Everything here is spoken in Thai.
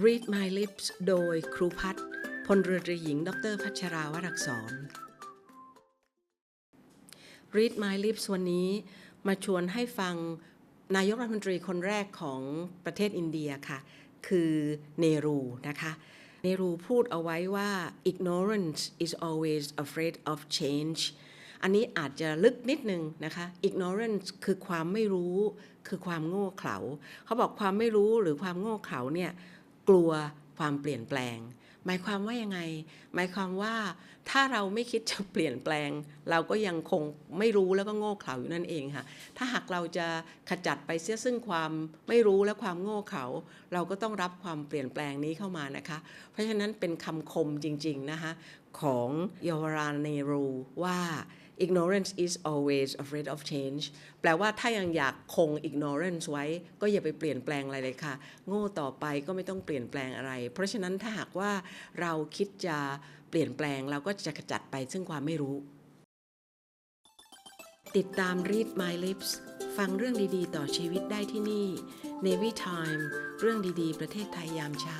Read My Lips โดยครูพัฒน์พลเรือตรีหญิง ดรพัชราวรักษร Read My Lips วันนี้มาชวนให้ฟังนายกรัฐมนตรีคนแรกของประเทศอินเดียค่ะ คือเนรูนะคะเนรูพูดเอาไว้ว่า ignorance is always afraid of change อันนี้อาจจะลึกนิดนึงนะคะ ignorance คือความไม่รู้ คือความโง่เขลา เขาบอกความไม่รู้หรือความโง่เขลาเนี่ย กลัวความเปลี่ยนแปลง หมายความว่ายังไง หมายความว่าถ้าเราไม่คิดจะเปลี่ยนแปลง เราก็ยังคงไม่รู้แล้วก็โง่เขลาอยู่นั่นเองค่ะ ถ้าหากเราจะขจัดไปเสียซึ่งความไม่รู้และความโง่เขลาเราก็ต้องรับความเปลี่ยนแปลงนี้เข้ามานะคะ เพราะฉะนั้นเป็นคำคมจริง ๆนะคะ ของเยาวราเนรูว่า ignorance is always afraid of change แปลว่าถ้ายังอยากคง ignorance ไว้ ก็อย่าไปเปลี่ยนแปลงอะไรเลยค่ะ โง่ต่อไปก็ไม่ต้องเปลี่ยนแปลงอะไร เพราะฉะนั้นถ้าหากว่าเราคิดจะเปลี่ยนแปลงเราก็จะขจัดไปซึ่งความไม่รู้ ติดตาม Read My Lips ฟังเรื่องดีๆ ต่อชีวิตได้ที่นี่ Navy Time เรื่องดีๆ ประเทศไทยยามเช้า